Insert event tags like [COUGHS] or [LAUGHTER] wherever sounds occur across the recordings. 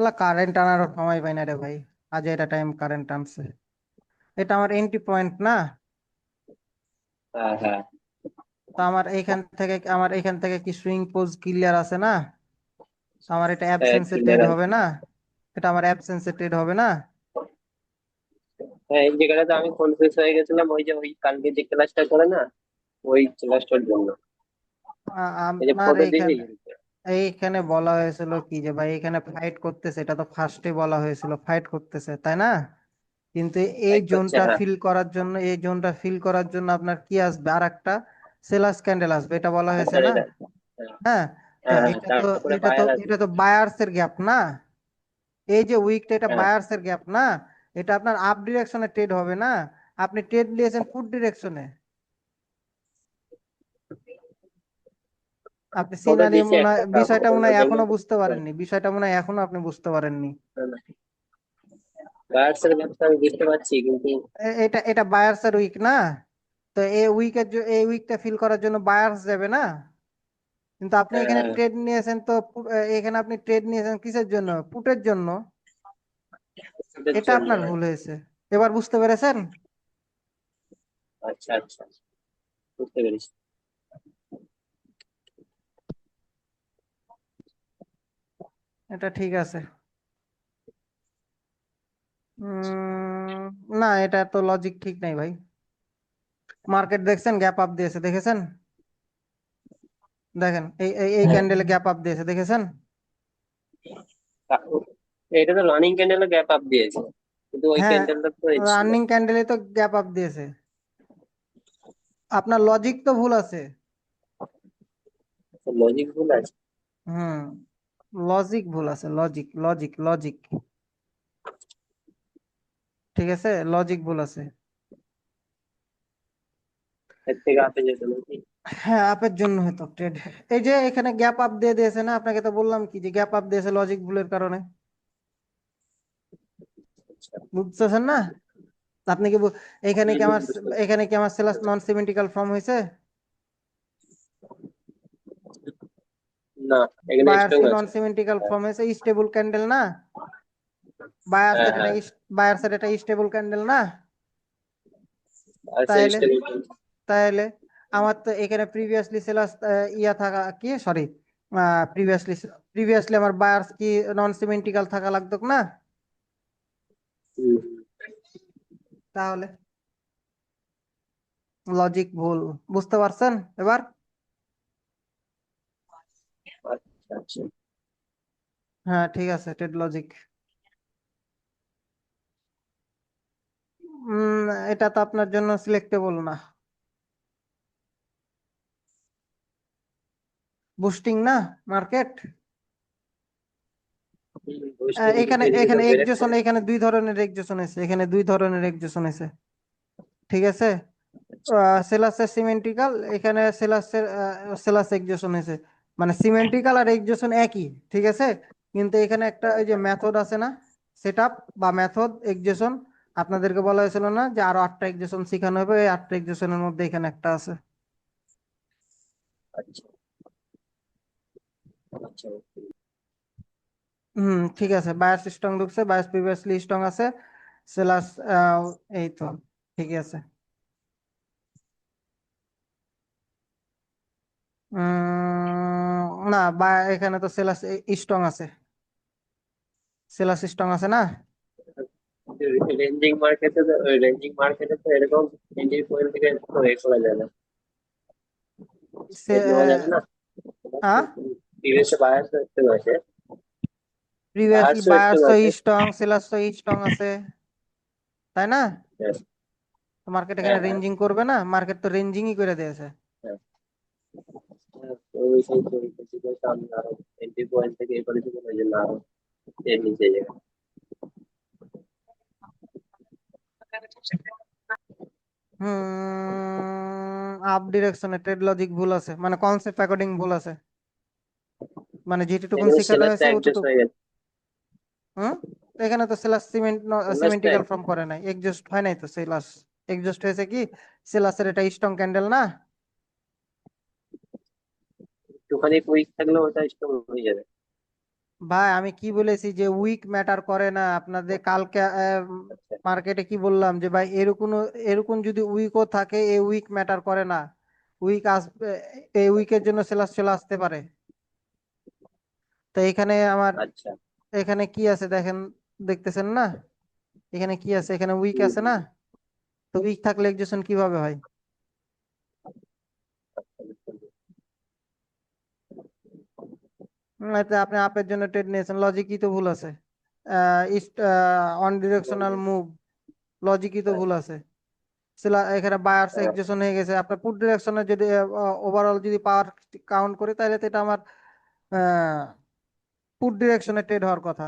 তাহলে কারেন্ট টানারও সময় পাই না রে ভাই। আজ এটা টাইম কারেন্ট টানছে এটা আমার এন্ট্রি পয়েন্ট না? হ্যাঁ হ্যাঁ। তো আমার এইখান থেকে আমার এইখান থেকে কি সুইং পোজ ক্লিয়ার আছে না? তো আমার এটা অ্যাবসেন্সে ট্রেড হবে না? এটা আমার অ্যাবসেন্সে ট্রেড হবে না? হ্যাঁ এই জায়গাটাতে আমি কনফিউজ হয়ে গেছিলাম। ওই যে ওই কালকে যে ক্লাসটা করে না ওই ক্লাসটার জন্য। এই যে ফটো এইখানে দিবি এইখানে বলা হয়েছিল কি যে ভাই এখানে ফাইট করতেছে। এটা তো ফার্স্টে বলা হয়েছিল ফাইট করতেছে তাই না? কিন্তু এই জোনটা হ্যাঁ। ফিল করার জন্য এই জোনটা ফিল করার জন্য আপনার কি আসবে? আর একটা সেলাস ক্যান্ডেল আসবে এটা বলা হয়েছে না? হ্যাঁ। তো হ্যাঁ, এটা তো এটা তো। এটা তো বায়ার্স এর গ্যাপ না? এই যে উইকটা এটা হ্যাঁ। বায়ার্স এর গ্যাপ না? এটা আপনার আপ ডিরেকশনে ট্রেড হবে না? আপনি ট্রেড নিয়েছেন ফুড ডিরেকশনে আপনি সিনারি মনে বিষয়টা মনে হয় এখনও বুঝতে পারেননি। বিষয়টা মনে হয় এখনও আপনি বুঝতে পারেননি। বায়ার্স এর বুঝতে পারছি কিন্তু এটা এটা বায়ার্স এর উইক না? তো এই উইকের এই উইকটা ফিল করার জন্য বায়ার্স যাবে না? কিন্তু আপনি এখানে হ্যাঁ। ট্রেড নিয়েছেন তো এখানে আপনি ট্রেড নিয়েছেন কিসের জন্য? পুটের জন্য? এটা আপনার হ্যাঁ। ভুল হয়েছে। এবার বুঝতে পেরেছেন? আচ্ছা আচ্ছা। বুঝতে পেরেছি। এটা ঠিক আছে। উম, না এটা তো লজিক ঠিক নাই ভাই। মার্কেট দেখছেন গ্যাপ আপ দিয়েছে দেখেছেন? দেখেন এই এই এই হ্যাঁ। ক্যান্ডেলে গ্যাপ আপ দিয়েছে দেখেছেন? তা- এটা তো রানিং ক্যান্ডেলে গ্যাপ আপ দিয়েছে কিন্তু ওই হ্যাঁ, ক্যান্ডেলটা তো এই ছিল। রানিং ক্যান্ডেলে তো গ্যাপ আপ দিয়েছে। আপনার লজিক তো ভুল আছে। লজিক ভুল আছে। হুম। লজিক ভুল আছে লজিক লজিক লজিক ঠিক আছে? লজিক ভুল আছে। হ্যাঁ আপের জন্য হয়তো ট্রেড এই যে এখানে গ্যাপ আপ দিয়ে দিয়েছে না আপনাকে তো বললাম কি যে গ্যাপ আপ দিয়েছে লজিক ভুলের কারণে? বুঝতেছেন না? আপনি কি এখানে কি আমার এখানে কি আমার সেলাস নন সিমেন্টিক্যাল ফর্ম হয়েছে? না এখানে স্ট্রং নন আছে। সিমেন্টিক্যাল ফর্ম হয়েছে স্টেবল ক্যান্ডেল না? বায়ার্স হ্যাঁ, এটা হ্যাঁ। বায়ার্স এটা স্টেবল ক্যান্ডেল না? stable তাহলে আমার তো এখানে প্রিভিয়াসলি সেলাস ইয়া থাকা কি? সরি প্রিভিয়াসলি প্রিভিয়াসলি আমার বায়ার্স কি নন সিমেন্টিক্যাল থাকা লাগতো না? তাহলে। লজিক ভুল বুঝতে পারছেন? এবার আচ্ছা আচ্ছা হ্যাঁ ঠিক আছে টেড লজিক। উম এটা তো আপনার জন্য সিলেক্টেবল না। বুস্টিং না মার্কেট এখানে এখানে। এক্সজেশন এখানে দুই ধরনের এক্সজেশন আছে এখানে দুই ধরনের এক্সজেশন আছে ঠিক আছে? সেলাসের সিমেন্টিক্যাল এখানে সেলাসের সেলাস এক্সজেশন আছে মানে সিমেন্টিক্যাল আর এক্সজেশন একই ঠিক আছে? কিন্তু এখানে একটা ওই যে মেথড আছে না সেটআপ বা মেথড এক্সজেশন আপনাদেরকে বলা হয়েছিল না যে আরও আটটা এক্সজেশন শেখানো হবে এই আটটা এক্সজেশনের মধ্যে এখানে একটা আছে। আচ্ছা। আচ্ছা হুম ঠিক আছে। বায়াস স্ট্রং ঢুকছে বায়াস প্রিভিয়াসলি স্ট্রং আছে সেলাস এই তো ঠিক আছে। উম, না বা এখানে তো সেলাস স্ট্রং আছে। সেলাস স্ট্রং আছে না? রেঞ্জিং মার্কেটে তো রেঞ্জিং মার্কেটে তো এরকম পয়েন্ট থেকে তো এ করা যায় না। সে এ নেওয়া যাবে না? হ্যাঁ প্রিভিয়াস বায়ার্স দেখতে পাচ্ছে প্রিভিয়াসলি বায়াস তো স্ট্রং সেলাস তো স্ট্রং আছে। তাই না? হ্যাঁ। মার্কেট এখানে হ্যাঁ, হ্যাঁ। রেঞ্জিং করবে না? মার্কেট তো রেঞ্জিংই করে দিয়েছে। ওই সেই পরিস্থিতিতে আমি আরও এন্ট্রি পয়েন্ট থেকে এ করেছি ওই জন্য আরও এর নিচে যাবে আপ ডিরেকশনে ট্রেড লজিক ভুল আছে মানে কনসেপ্ট অ্যাকর্ডিং ভুল আছে মানে এখানে শেখানো হয়েছে ওটুকু হুম এখানে তো সেলাস সিমেন্ট সিমেন্টিক্যাল ফর্ম করে নাই। এক্সজস্ট হয় নাই তো সেলাস এক্সজস্ট হয়েছে কি? সেলাসের এটা স্ট্রং ক্যান্ডেল না? একটুখানি কুইক থাকলে ওটা স্ট্রং হয়ে যাবে। ভাই আমি কি বলেছি যে উইক ম্যাটার করে না? আপনাদের কালকে আচ্ছা। মার্কেটে কি বললাম যে ভাই এরকম এরকম যদি উইকও থাকে এই উইক ম্যাটার করে না। উইক আসবে এই উইকের জন্য সেলাস চলে আসতে পারে। তো এখানে আমার আচ্ছা। এখানে কি আছে দেখেন দেখতেছেন না? এখানে কি আছে? এখানে উইক আছে না? তো উইক থাকলে এক্সেশন কীভাবে হয় আচ্ছা, বুঝতে পেরেছি। হুম, এতে আপনি আপের জন্য ট্রেড নিয়েছেন লজিকই তো ভুল আছে। অন ডিরেকশনাল মুভ লজিকই তো ভুল আছে। সেলা এখানে বায়ার্স। এক্সেশন হয়ে গেছে। আপনার পুট ডিরেকশনে যদি ওভারঅল যদি পাওয়ার কাউন্ট করি তাহলে তো এটা আমার পুট ডিরেকশনে ট্রেড হওয়ার কথা।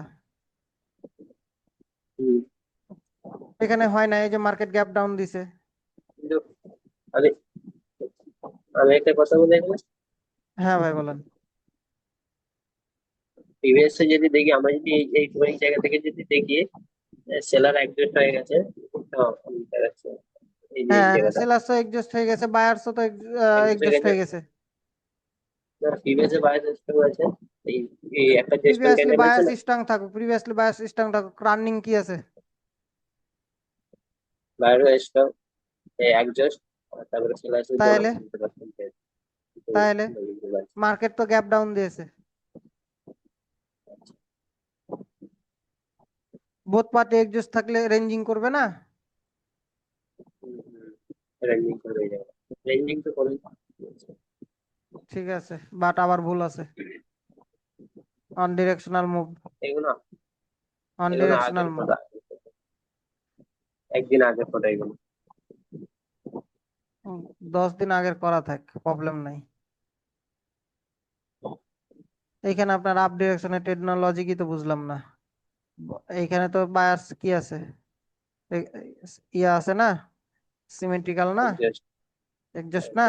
এখানে হয় না এই যে মার্কেট গ্যাপ ডাউন দিছে। আমি আমি একটা কথা বলি হ্যাঁ ভাই বলেন। প্রিভিয়াস যদি দেখি আমরা যদি এই এই জায়গা থেকে যদি দেখি সেলার অ্যাডজাস্ট হয়ে গেছে হ্যাঁ, যে এই হ্যাঁ জায়গাটা। সেলার্সও এক্সস্ট হয়ে গেছে বায়ার্সও তো এক্সস্ট হয়ে গেছে। প্রিভিয়াসে বাইরে সিস্টেম আছে এই একটা চেস্ট প্রিভিয়াসলি বায়াস স্ট্রং থাকুক প্রিভিয়াসলি বায়াস স্ট্রং থাকুক রানিং কি আছে? বাইরে স্টক অ্যাডজাস্ট তারপরে সেলার তাহলে? তাহলে? মার্কেট তো গ্যাপ ডাউন দিয়েছে। বোথ পার্টি এক্সস্ট থাকলে রেঞ্জিং করবে না? রেঞ্জিং করে যাবে রেঞ্জিং তো করে ঠিক আছে বাট আবার ভুল আছে। অন ডিরেকশনাল মুভ এগুলো অন ডিরেকশনাল মুভ একদিন আগের ফটো এগুলো। দশ দিন আগের করা থাক প্রবলেম নাই। এখানে আপনার আপ ডিরেকশনে টেকনোলজি কি তো বুঝলাম না। এইখানে তো বায়ার্স কি আছে? ইয়া আছে না? সিমেন্ট্রিক্যাল না? জাস্ট না?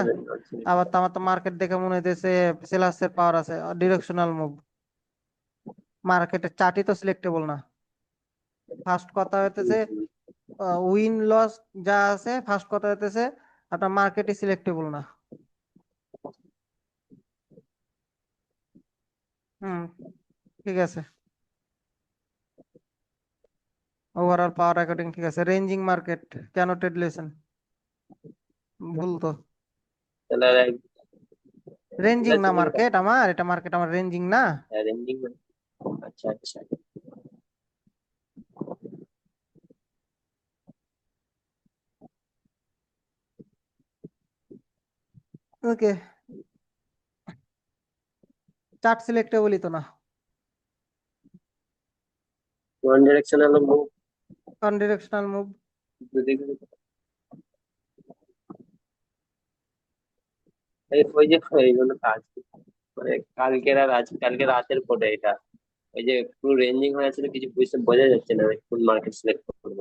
আবার তো আমার তো মার্কেট দেখে মনে হইতেছে সেলার্সের পাওয়ার আছে ডিরেকশনাল মুভ মার্কেটের চার্টই তো সিলেক্টেবল না। ফার্স্ট কথা হইতেছে উইন লস যা আছে ফার্স্ট কথা হইতেছে আপনার মার্কেটই সিলেক্টেবল না। হুম ঠিক আছে। ওভারঅল পাওয়ার অ্যাকর্ডিং ঠিক আছে। রেঞ্জিং মার্কেট কেন ট্রেড লেসেন ভুল তো। রেঞ্জিং না মার্কেট আমার? এটা মার্কেট আমার রেঞ্জিং না? রেঞ্জিং আচ্ছা আচ্ছা। ওকে চার্ট সিলেক্টেবলই তো না। One directional move directional move এই ওই যে এইগুলো কাজ। মানে কালকের আর আজ কালকে রাতের ফটো এটা। ওই যে পুরো রেঞ্জিং হয়ে আছে তো কিছু বুঝতে বোঝা যাচ্ছে না কোন মার্কেট সিলেক্ট করব।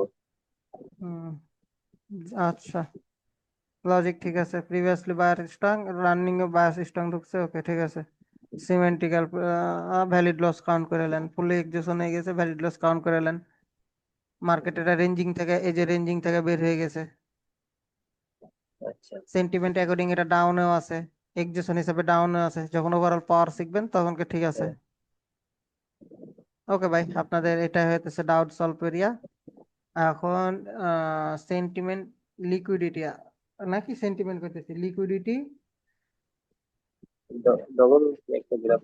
আচ্ছা। লজিক ঠিক আছে। প্রিভিয়াসলি বায়ার স্ট্রং রানিং এ বায়াস স্ট্রং ঢুকছে ওকে ঠিক আছে। সিমেন্টিক্যাল ভ্যালিড লস কাউন্ট করে নেন। ফুলি এক্সেশন হয়ে গেছে ভ্যালিড লস কাউন্ট করে নেন। মার্কেট এটা রেঞ্জিং থেকে এই যে রেঞ্জিং থেকে বের হয়ে গেছে। আচ্ছা। সেন্টিমেন্ট অ্যাকর্ডিং এটা ডাউনেও আছে এক্সেশন হিসেবে ডাউনেও আছে। যখন ওভারঅল পাওয়ার শিখবেন তখন কি ঠিক আছে? ওকে ভাই আপনাদের এটা হইতেছে ডাউট সলভ এরিয়া এখন সেন্টিমেন্ট লিকুইডিটি নাকি সেন্টিমেন্ট করতেছি লিকুইডিটি ডবল একটা গ্রাফ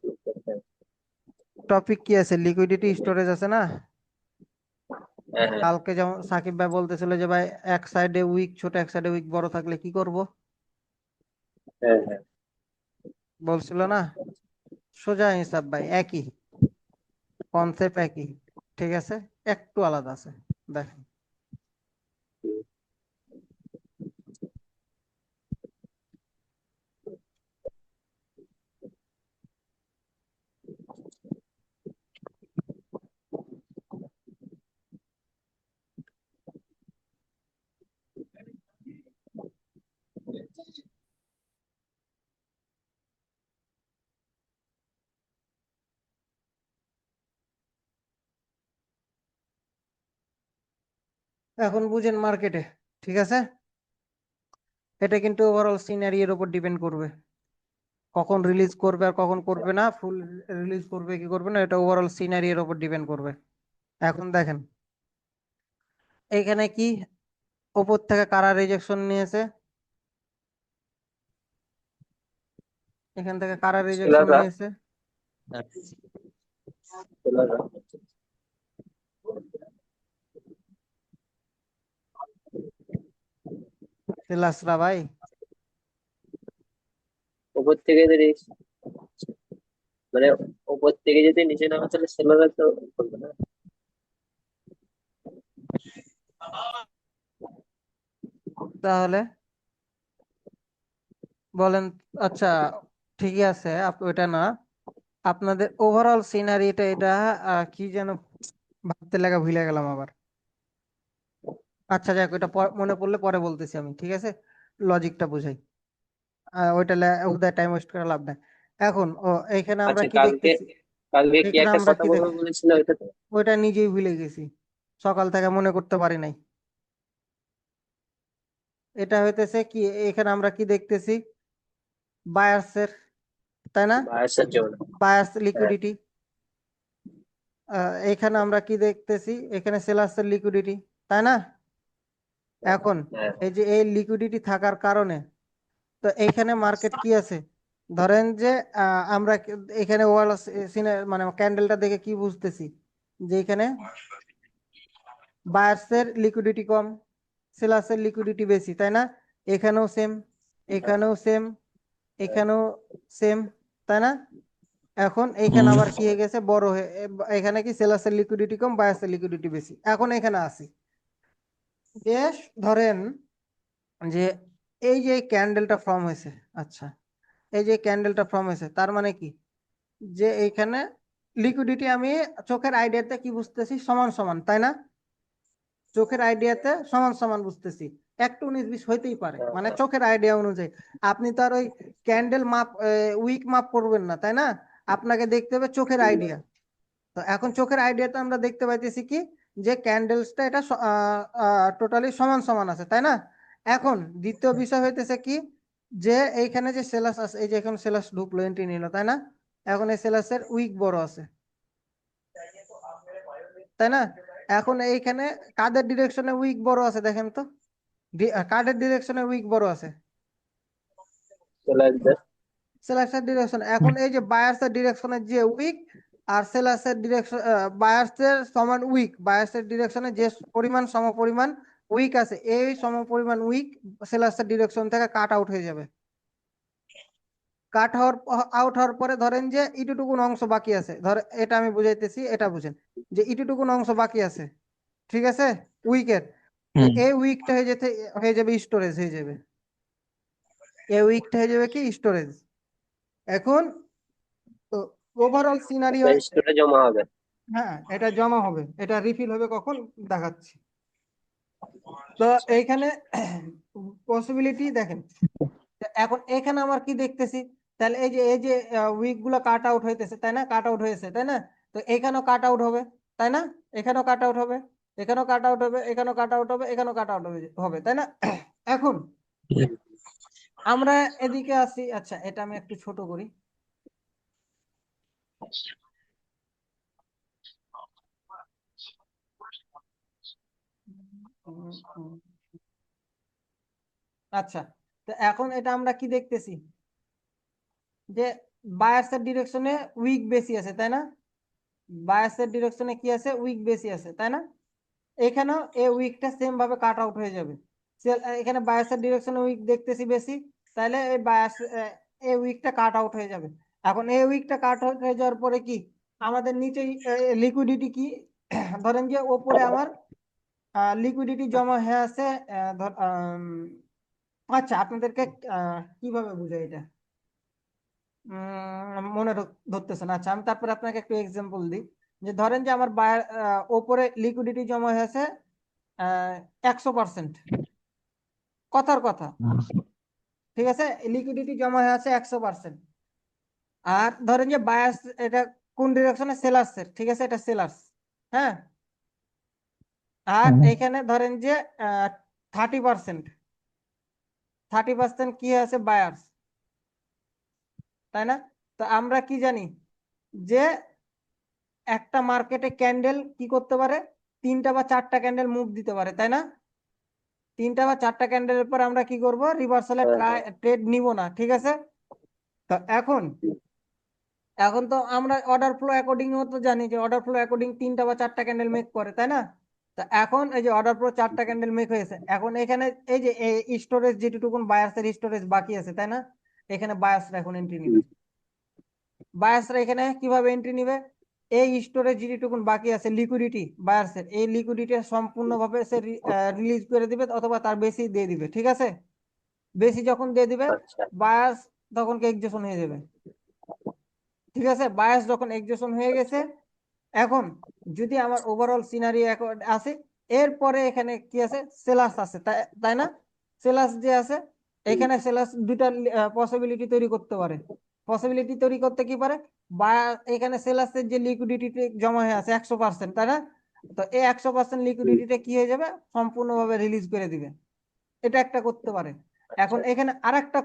টপিক কি আছে? লিকুইডিটি স্টোরেজ আছে না? কালকে যেমন সাকিব ভাই বলতেছিল যে ভাই এক সাইডে উইক ছোট এক সাইডে উইক বড় থাকলে কি করব? হ্যাঁ হ্যাঁ। বলছিল না সোজা হিসাব ভাই একই। কনসেপ্ট একই ঠিক আছে? একটু আলাদা আছে দেখেন। এখন বুঝেন মার্কেটে ঠিক আছে? এটা কিন্তু ওভারঅল সিনারি এর উপর ডিপেন্ড করবে। কখন রিলিজ করবে আর কখন করবে না ফুল রিলিজ করবে কি করবে না এটা ওভারঅল সিনারি এর উপর ডিপেন্ড করবে। এখন দেখেন এখানে কি ওপর থেকে কারা রিজেকশন নিয়েছে? এখান থেকে কারা রিজেকশন। নিয়েছে? সেলাসরা ভাই উপর থেকে যদি মানে উপর থেকে যদি নিচে নামে তাহলে সেলাররা তো করবে না। তাহলে বলেন আচ্ছা ঠিকই আছে আপ- ওটা না। আপনাদের ওভারঅল সিনারিটা এটা কি যেন ভাবতে লাগা ভুলে গেলাম আবার। আচ্ছা যাক পর- মনে পড়লে পরে বলতেছি আমি ঠিক আছে? লজিকটা বুঝাই। ওইটা ওদের টাইম ওয়েস্ট করে লাভ নাই। এখন ও এইখানে আমরা আচ্ছা কি দেখতেছি? কালকে কি এখানে একটা আমরা কথা কি বলব বলেছিল ওইটা ওইটা নিজেই ভুলে গেছি। সকাল থেকে মনে করতে পারি নাই। এটা হইতেছে কি এখানে আমরা কি দেখতেছি? বায়ার্সের তাই না? বায়াসের জন্য। বায়ার্স লিকুইডিটি এখানে আমরা কি দেখতেছি? এখানে সেলার্সের লিকুইডিটি তাই না? এখন হ্যাঁ। এই যে এই লিকুইডিটি থাকার কারণে তো এইখানে মার্কেট কি আছে? ধরেন যে আহ, আমরা এখানে ওয়াল মানে ক্যান্ডেলটা দেখে কি বুঝতেছি? যে এখানে বায়ার্সের লিকুইডিটি কম সেলার্সের লিকুইডিটি বেশি তাই না? এখানেও সেম এখানেও সেম এখানেও সেম তাই না? এখন এইখানে আবার কি হয়ে গেছে? বড় হয়ে এখানে কি সেলার্সের লিকুইডিটি কম বায়ার্সের লিকুইডিটি বেশি। এখন এখানে আসি। যে ধরেন যে এই যে ক্যান্ডেলটা ফর্ম হয়েছে আচ্ছা এই যে ক্যান্ডেলটা ফর্ম হয়েছে, তার মানে কি? যে এইখানে লিকুইডিটি আমি চোখের আইডিয়াতে কি বুঝতেছি? সমান সমান, তাই না? চোখের আইডিয়াতে সমান সমান বুঝতেছি। একটু উনিশ বিশ হইতেই পারে মানে চোখের আইডিয়া অনুযায়ী। আপনি তো আর ওই ক্যান্ডেল মাপ উইক মাপ করবেন না, তাই না? আপনাকে দেখতে হবে চোখের আইডিয়া তো এখন চোখের আইডিয়াতে আমরা দেখতে পাইতেছি কি? যে ক্যান্ডেলসটা এটা টোটালি সমান সমান আছে তাই না? এখন দ্বিতীয় বিষয় হইতেছে কি? যে এইখানে যে সেলাস আছে এই যে এখন সেলাস ঢুকলো এন্ট্রি নিল তাই না? এখন এই সেলাসের উইক বড় আছে। তাই না? এখন এইখানে কাদের ডিরেকশনে উইক বড় আছে দেখেন তো? কাদের ডিরেকশনে উইক বড় আছে? সেলার্সের ডিরেকশন এখন এই যে বায়ার্সের ডিরেকশনে যে উইক আর সেলার্সের ডিরেকশন বায়ার্সের সমান উইক বায়ার্সের ডিরেকশনে যে পরিমাণ সমপরিমাণ উইক আছে এই সমপরিমাণ উইক সেলার্সের ডিরেকশন থেকে কাট আউট হয়ে যাবে। কাট হওয়ার আউট হওয়ার পরে ধরেন যে ইটুটুকুন অংশ বাকি আছে। ধর এটা আমি বুঝাইতেছি এটা বুঝেন। যে ইটুটুকুন অংশ বাকি আছে ঠিক আছে? উইকের এই উইকটা হয়ে যেতে হয়ে যাবে স্টোরেজ হয়ে যাবে। এই উইকটা হয়ে যাবে কি? স্টোরেজ এখন ওভারঅল সিনারিও স্টোরে জমা হবে। হ্যাঁ এটা জমা হবে। এটা রিফিল হবে কখন? দেখাচ্ছি। তো এইখানে পসিবিলিটি দেখেন এখন এখানে আমার কি দেখতেছি? তাহলে এই যে এই যে উইকগুলো কাট আউট হইতেছে তাই না? কাট আউট হয়েছে তাই না? তো এখানেও কাট আউট হবে তাই না? এখানেও কাট আউট হবে এখানেও কাট আউট হবে এখানেও কাট আউট হবে এখানেও কাট আউট হবে হবে তাই না? এখন আমরা এদিকে আসি। আচ্ছা এটা আমি একটু ছোট করি। আচ্ছা তো এখন এটা আমরা কি দেখতেছি? যে বায়ার্সের ডিরেকশনে উইক বেশি আছে, তাই না? বায়ার্সের ডিরেকশনে কি আছে? উইক বেশি আছে, তাই না? এখানেও এই উইকটা সেম ভাবে কাট আউট হয়ে যাবে। এখানে বায়ার্সের ডিরেকশনে উইক দেখতেছি বেশি তাহলে এই বায়ার্স এই উইকটা কাট আউট হয়ে যাবে। এখন এই উইকটা কাট হয়ে যাওয়ার পরে কি আমাদের নিচে লিকুইডিটি কি? [COUGHS] ধরেন যে ওপরে আমার লিকুইডিটি জমা হয়ে আছে আচ্ছা আপনাদেরকে কীভাবে বুঝাই এটা? মনে ধরতেছেন আচ্ছা আমি তারপরে আপনাকে একটু এক্সাম্পল দিই। যে ধরেন যে আমার বায়ার ওপরে লিকুইডিটি জমা হয়েছে একশো পার্সেন্ট কথার কথা। ঠিক আছে? লিকুইডিটি জমা হয়ে আছে একশো পার্সেন্ট আর ধরেন যে বায়ার্স এটা কোন ডিরেকশনে সেলার্সের ঠিক আছে এটা সেলার্স হ্যাঁ? আর এখানে ধরেন যে থার্টি পার্সেন্ট থার্টি পার্সেন্ট কি আছে? বায়ার্স তাই না? তো আমরা কি জানি যে একটা মার্কেটে ক্যান্ডেল কি করতে পারে? তিনটা বা চারটা ক্যান্ডেল মুভ দিতে পারে তাই না? তিনটা বা চারটা ক্যান্ডেলের পর আমরা কি করব? রিভার্সালে ট্রেড নিব না ঠিক আছে? তো এখন এখন তো আমরা অর্ডার ফ্লো অ্যাকর্ডিং তো জানি যে অর্ডার ফ্লো অ্যাকর্ডিং তিনটা বা চারটা ক্যান্ডেল মেক করে তাই না? তো এখন এই যে অর্ডার ফ্লো চারটা ক্যান্ডেল মেক হয়েছে এখন এখানে এই যে স্টোরেজ যেটুকুন বায়ার্সের স্টোরেজ বাকি আছে তাই না? এখানে বায়ার্সরা এখন এন্ট্রি নিবে। বায়াসরা এখানে কীভাবে এন্ট্রি নিবে? এই স্টোরেজ যেটুকুন বাকি আছে লিকুইডিটি বায়ার্সের এই লিকুইডিটি সম্পূর্ণভাবে সে রিলিজ করে দিবে অথবা তার বেশি দিয়ে দিবে ঠিক আছে? বেশি যখন দিয়ে দিবে আচ্ছা। বায়াস তখন এক্সেশন হয়ে যাবে। ঠিক আছে? বায়াস যখন এক্সেশন হয়ে গেছে, এখন যদি আমার ওভারঅল সিনারি আছে এরপরে এখানে কি আছে? সেলাস আছে তাই না? সেলাস যে আছে, এখানে সেলাস দুইটা পসিবিলিটি তৈরি করতে পারে। পসিবিলিটি তৈরি করতে কি পারে? বা এখানে সেলাসের যে লিকুইডিটি জমা হয়ে আছে একশো পার্সেন্ট তাই না? তো এই একশো পার্সেন্ট লিকুইডিটিটা কি হয়ে যাবে? সম্পূর্ণভাবে রিলিজ করে দিবে। এটা একটা করতে পারে। এখন এখানে আরেকটা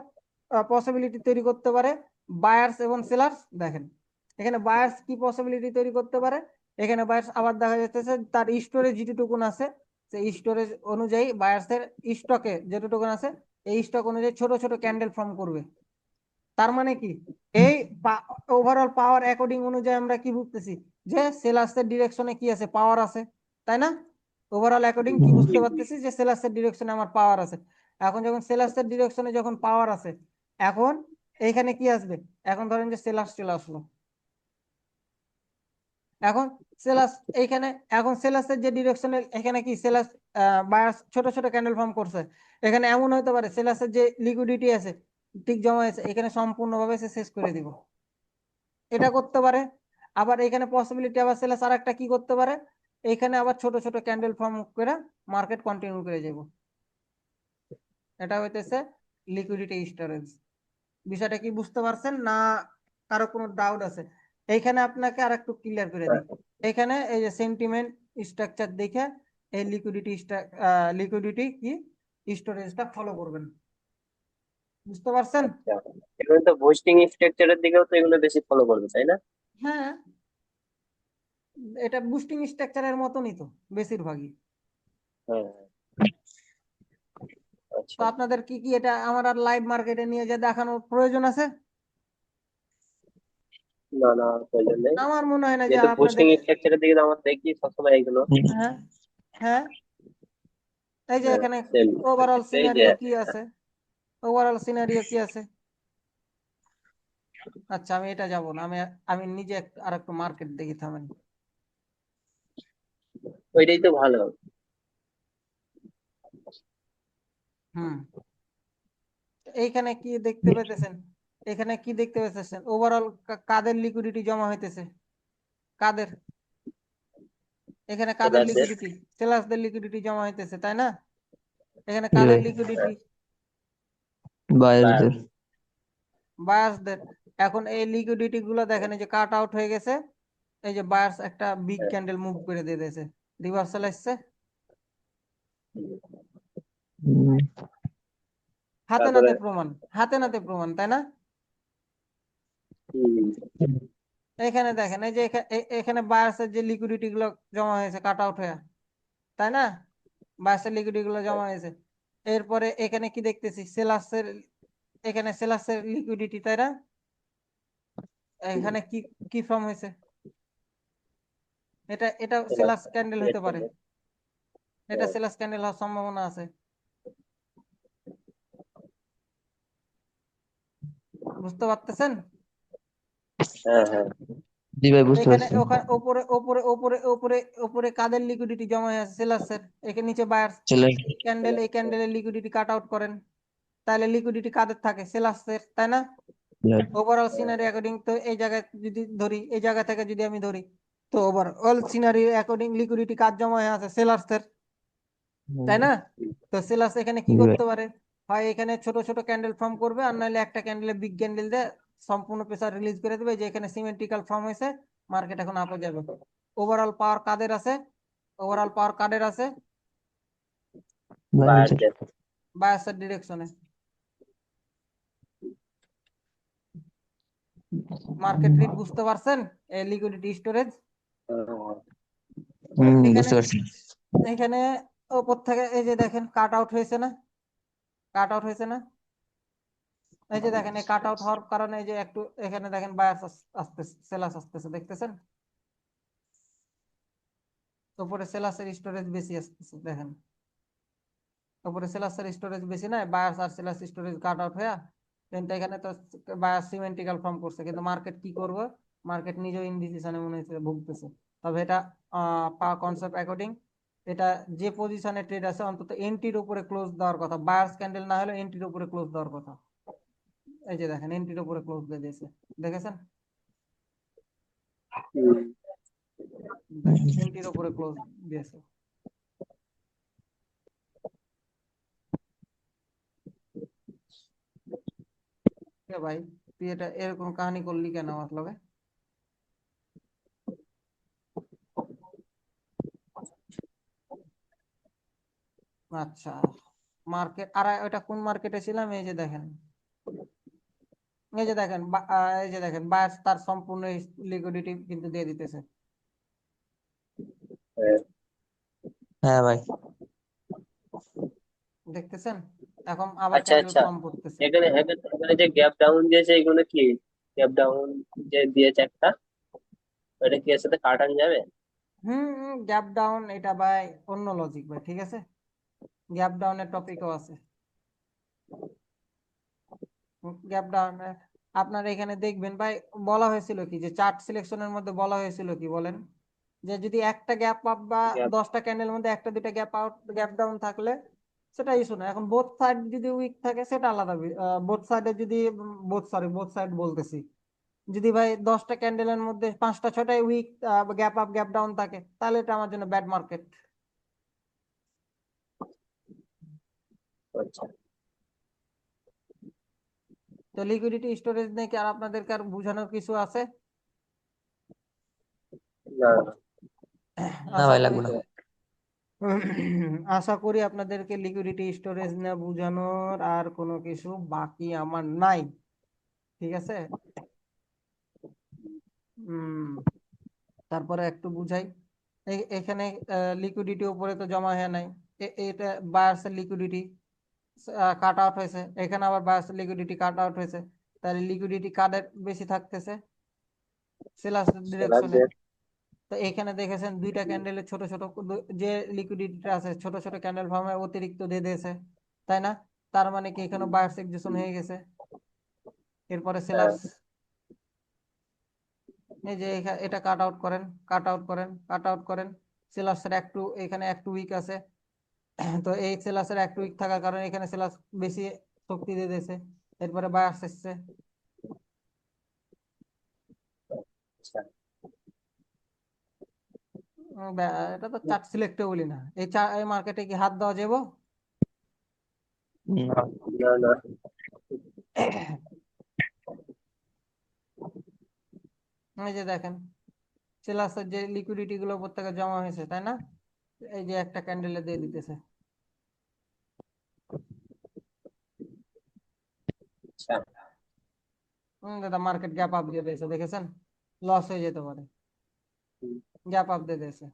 পসিবিলিটি তৈরি করতে পারে। বায়ার্স এবং সেলার্স দেখেন। এখানে বায়ার্স কি পসিবিলিটি তৈরি করতে পারে? এখানে বায়ার্স আবার দেখা যাচ্ছে তার স্টোরেজ যেটুকুন আছে সেই স্টোরেজ অনুযায়ী বায়ার্সের স্টকে যেটুকুন আছে, এই স্টক অনুযায়ী ছোট ছোট ক্যান্ডেল ফর্ম করবে। তার মানে কি? এই ওভারঅল পাওয়ার অ্যাকর্ডিং অনুযায়ী আমরা কি বুঝতেছি? যে সেলার্সের ডিরেকশনে কি আছে? পাওয়ার আছে, তাই না? ওভারঅল অ্যাকর্ডিং কি বুঝতে পারতেছি? যে সেলার্সের ডিরেকশনে আমার পাওয়ার আছে। এখন যখন সেলার্সের ডিরেকশনে যখন পাওয়ার আছে, এখন এইখানে কি আসবে? এখন ধরেন যে সেলাস চলে আসলো। এখন সেলাস এইখানে, এখন সেলাসের যে ডিরেকশনে এখানে কি সেলাস বায়ার্স ছোট ছোট ক্যান্ডেল ফর্ম করছে। এখানে এমন হতে পারে, সেলাসের যে লিকুইডিটি আছে, ঠিক জমা আছে এখানে সম্পূর্ণভাবে সে শেষ করে দিব। এটা করতে পারে, আবার এখানে পসিবিলিটি আবার সেলাস আর একটা কি করতে পারে এখানে আবার ছোট ছোট ক্যান্ডেল ফর্ম করে মার্কেট কন্টিনিউ করে যাব এটা হইতেছে লিকুইডিটি স্টোরেজ বিষয়টা কি বুঝতে পারছেন না কারও কোনো ডাউট আছে? এইখানে আপনাকে আর একটু ক্লিয়ার করে দিই। এখানে এই যে সেন্টিমেন্ট স্ট্রাকচার দেখে এই লিকুইডিটি লিকুইডিটি কি? স্টোরেজটা ফলো করবেন। বুঝতে পারছেন? আচ্ছা এগুলো তো বুস্টিং স্ট্রাকচারের দিকেও তো এগুলো বেশি ফলো করবে তাই না? হ্যাঁ। এটা বুস্টিং স্ট্রাকচারের মতনই তো বেশিরভাগই। হ্যাঁ। তো আচ্ছা আপনাদের কি কি এটা আমার আর লাইভ মার্কেটে নিয়ে যে দেখানোর প্রয়োজন আছে? না না প্রয়োজন নেই। আমার মনে হয় না যে আপনাদের স্ট্রাকচারের দিকে তো আমরা দেখি সবসময় এগুলো। হ্যাঁ হ্যাঁ। এই যে হ্যাঁ, এখানে ওভারঅল সিনারিও কি আছে? ওভারঅল সিনারিও কি আছে? আচ্ছা আমি এটা যাব না। আমি আমি নিজে আর একটু মার্কেট দেখি থামেন। ওইটাই তো ভালো। হুম। এইখানে কি দেখতে পেতেছেন এখানে কি দেখতে পেতেছেন ওভারঅল কাদের লিকুইডিটি জমা হইতেছে? কাদের? এখানে কাদের। লিকুইডিটি সেলার্সদের লিকুইডিটি জমা হইতেছে তাই না? এখানে কাদের লিকুইডিটি বায়ারদের বায়ার্সদের এখন এই লিকুইডিটি গুলো দেখেন এই যে কাট আউট হয়ে গেছে এই যে বায়ার্স একটা বিগ। ক্যান্ডেল মুভ করে দিয়ে দিয়েছে। রিভার্সাল আসছে হাতে নাতে প্রমাণ হাতে নাতে প্রমাণ তাই না? এখানে দেখেন এই যে এখা- এখানে বায়ার্সের যে লিকুইডিটি গুলো জমা হয়েছে কাট আউট হয়ে তাই না? বায়ার্সের লিকুইডিটি গুলো জমা হয়েছে। এরপরে এখানে কি দেখতেছি? সেলাসের এখানে সেলাসের লিকুইডিটি তাই না? এখানে কি কি ফর্ম হয়েছে? এটা এটা সেলাস ক্যান্ডেল হতে পারে। এটা সেলাস ক্যান্ডেল হওয়ার সম্ভাবনা আছে। বুঝতে পারতেছেন? হ্যাঁ হ্যাঁ। জি ভাই বুঝতে এখানে পারছি। ওখানে উপরে উপরে উপরে উপরে উপরে কাদের লিকুইডিটি জমা হয়ে আছে? সেলার্সের এখানে নিচে বায়ার্স ক্যান্ডেল এই ক্যান্ডেলের লিকুইডিটি কাট আউট করেন। তাহলে লিকুইডিটি কাদের থাকে? সেলার্সের তাই না? ওভারঅল সিনারি অ্যাকর্ডিং তো এই জায়গায় যদি ধরি এই জায়গা থেকে যদি আমি ধরি তো ওভারঅল সিনারি অ্যাকর্ডিং লিকুইডিটি কাজ জমা হয়ে আছে? সেলার্সের তাই না? তো সেলার্স এখানে কি করতে পারে? হয় এখানে ছোট ছোট ক্যান্ডেল ফর্ম করবে আর নাহলে একটা ক্যান্ডেলে বিগ ক্যান্ডেল দিয়ে সম্পূর্ণ প্রেসার রিলিজ করে দেবে যে এখানে সিমেন্ট্রিক্যাল ফর্ম হয়েছে মার্কেট এখন আপে যাবে। ওভারঅল পাওয়ার কাদের আছে? ওভারঅল পাওয়ার কাদের আছে। বায়াসের ডিরেকশনে মার্কেট রিড বুঝতে পারছেন? লিকুইডিটি স্টোরেজ বুঝতে পারছি। এখানে ওপর থেকে এই যে দেখেন কাট আউট হয়েছে না? কাট আউট হয়েছে না? এই যে দেখেন, এই কাট আউট হওয়ার কারণে এই যে একটু এখানে দেখেন বায়াস আসতেছে সেলাস আসতেছে, দেখতেছেন? উপরে সেলাসের স্টোরেজ বেশি আসতেছে, দেখেন। উপরে সেলাসের স্টোরেজ বেশি নাই বায়াস আর সেলাস স্টোরেজ কাট আউট হয়ে কিন্তু এখানে তো বায়াস সিমেন্টিক্যাল ফর্ম করছে, কিন্তু মার্কেট কি করবে? মার্কেট নিজেও ইনডিসিশনে মনে হচ্ছে ভুগতেছে। তবে এটা পা কনসেপ্ট অ্যাকর্ডিং এটা যে পজিশনে ট্রেড আছে, অন্তত এন্ট্রির উপরে ক্লোজ দেওয়ার কথা। বায়ার্স ক্যান্ডেল না হলে এন্ট্রির উপরে ক্লোজ দেওয়ার কথা। এই যে দেখেন এন্ট্রির উপরে ক্লোজ দিয়ে দিয়েছে। দেখেছেন? এন্ট্রির উপরে ক্লোজ দিয়েছে। ভাই, তুই এটা এরকম কাহিনী করলি কেন, মতলবে? আচ্ছা মার্কেট আর ওটা কোন মার্কেটে ছিলাম? এই যে দেখেন। এই যে দেখেন এই যে দেখেন বায়াস তার সম্পূর্ণ লিকুইডিটি কিন্তু দিয়ে দিতেছে। হ্যাঁ, ভাই। দেখতেছেন? এখন আবার আচ্ছা, আচ্ছা। ফর্ম করতেছে এখানে এখানে এখানে যে গ্যাপ ডাউন দিয়েছে এগুলো কি? গ্যাপ ডাউন যে দিয়েছে একটা? ওটা কি এর সাথে কাটানো যাবে? হুম গ্যাপ ডাউন এটা ভাই অন্য লজিক ভাই ঠিক আছে? গ্যাপ ডাউনের টপিকও আছে। গ্যাপ ডাউন আপনার এখানে দেখবেন ভাই বলা হয়েছিল কি যে চার্ট সিলেকশনের মধ্যে বলা হয়েছিল কি বলেন? যে যদি একটা গ্যাপ আপ বা দশটা ক্যান্ডেলের মধ্যে একটা দুইটা গ্যাপ আউট গ্যাপ ডাউন থাকলে সেটা ইস্যু না এখন বোথ সাইড যদি উইক থাকে সেটা আলাদা বোথ সাইডে যদি বোথ সরি বোথ সাইড বলতেছি। যদি ভাই দশটা ক্যান্ডেলের মধ্যে পাঁচটা ছটাই weak gap up gap down থাকে তাহলে এটা আমার জন্য ব্যাড মার্কেট তো লিকুইডিটি স্টোরেজ নিয়ে কি আর আপনাদেরকে আর বোঝানোর কিছু আছে? না। ভাই লাগবে না। আশা করি আপনাদেরকে লিকুইডিটি স্টোরেজ নিয়ে বোঝানোর আর কোনো কিছু বাকি আমার নাই। ঠিক আছে? তারপরে একটু বুঝাই। এখানে লিকুইডিটি উপরে তো জমা হয় নাই। এটা বায়ার্সের লিকুইডিটি কাট আউট হয়েছে। এখানে আবার বায়ার্সের লিকুইডিটি কাট আউট হয়েছে। তাহলে লিকুইডিটি কার্ডের বেশি থাকতেছে সেলার ডিরেকশনে তো এখানে দেখেছেন দুইটা ক্যান্ডেলের ছোট ছোট যে লিকুইডিটিটা আছে ছোট ছোট ক্যান্ডেল ফর্মে অতিরিক্ত দিয়ে দিয়েছে। তাই না? তার মানে কি এখানে বায়ার্স এক্সিশন হয়ে গেছে। এরপরে সেলার্স এই যে এটা কাট আউট করেন কাট আউট করেন কাট আউট করেন। সেলার্সের একটু এখানে একটু উইক আছে। তো এই সেলার্সের একটু উইক থাকার কারণে এখানে সেলার্স বেশি শক্তি দিয়ে দিয়েছে। এরপরে বায়ার্স এসছে এটা তো চার্ট সিলেক্টে বলি না। এই এই মার্কেটে কি হাত দেওয়া যাব? না না না। এই যে দেখেন সেলার্সের যে লিকুইডিটি গুলো প্রত্যেকে জমা হয়েছে তাই না? এই যে একটা ক্যান্ডেলে দিয়ে দিতেছে। আচ্ছা। হম দাদা মার্কেট গ্যাপ আপ দিয়ে দিয়েছে দেখেছেন? লস হয়ে যেতে পারে। গ্যাপ আপ দিয়ে দিয়েছে।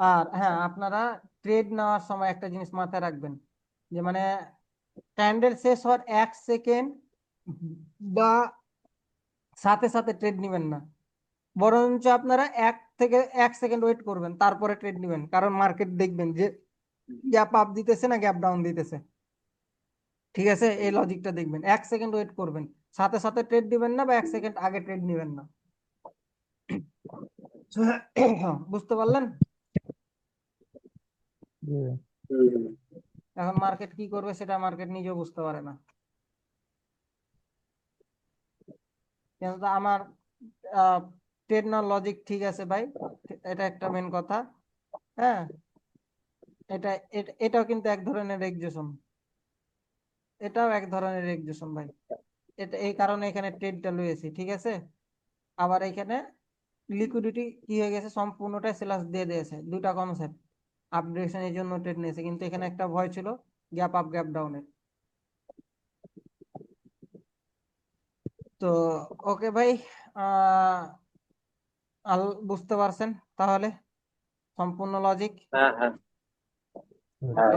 আর হ্যাঁ আপনারা ট্রেড নেওয়ার সময় একটা জিনিস মাথায় রাখবেন যে মানে ক্যান্ডেল শেষ হওয়ার এক সেকেন্ড বা সাথে সাথে ট্রেড নেবেন না। বরঞ্চ আপনারা এক থেকে এক সেকেন্ড ওয়েট করবেন তারপরে ট্রেড নেবেন। কারণ মার্কেট দেখবেন যে গ্যাপ আপ দিতেছে না গ্যাপ ডাউন দিতেছে। ঠিক আছে? এই লজিকটা দেখবেন। এক সেকেন্ড ওয়েট করবেন। সাথে সাথে ট্রেড দিবেন না বা এক সেকেন্ড আগে ট্রেড নেবেন না। বুঝতে পারলেন? এখন মার্কেট কি করবে সেটা মার্কেট নিজেও বুঝতে পারে না। আমার ট্রেড না লজিক ঠিক আছে ভাই। এটা একটা মেন কথা। হ্যাঁ? এটা এটাও কিন্তু এক ধরনের এক্সিশন এটাও এক ধরনের এক্সিশন ভাই। এটা, এই কারণে এখানে ট্রেডটা লয়েছি, ঠিক আছে? আবার এখানে লিকুইডিটি কি হয়ে গেছে? সম্পূর্ণটাই সেলাস দিয়ে দিয়েছে। দুটা কনসেপ্ট আপডেশন এর জন্য ট্রেড নিয়েছে। কিন্তু এখানে একটা ভয় ছিল গ্যাপ আপ গ্যাপ ডাউনের তো ওকে ভাই আল বুঝতে পারছেন? তাহলে সম্পূর্ণ লজিক হ্যাঁ হ্যাঁ। হ্যাঁ।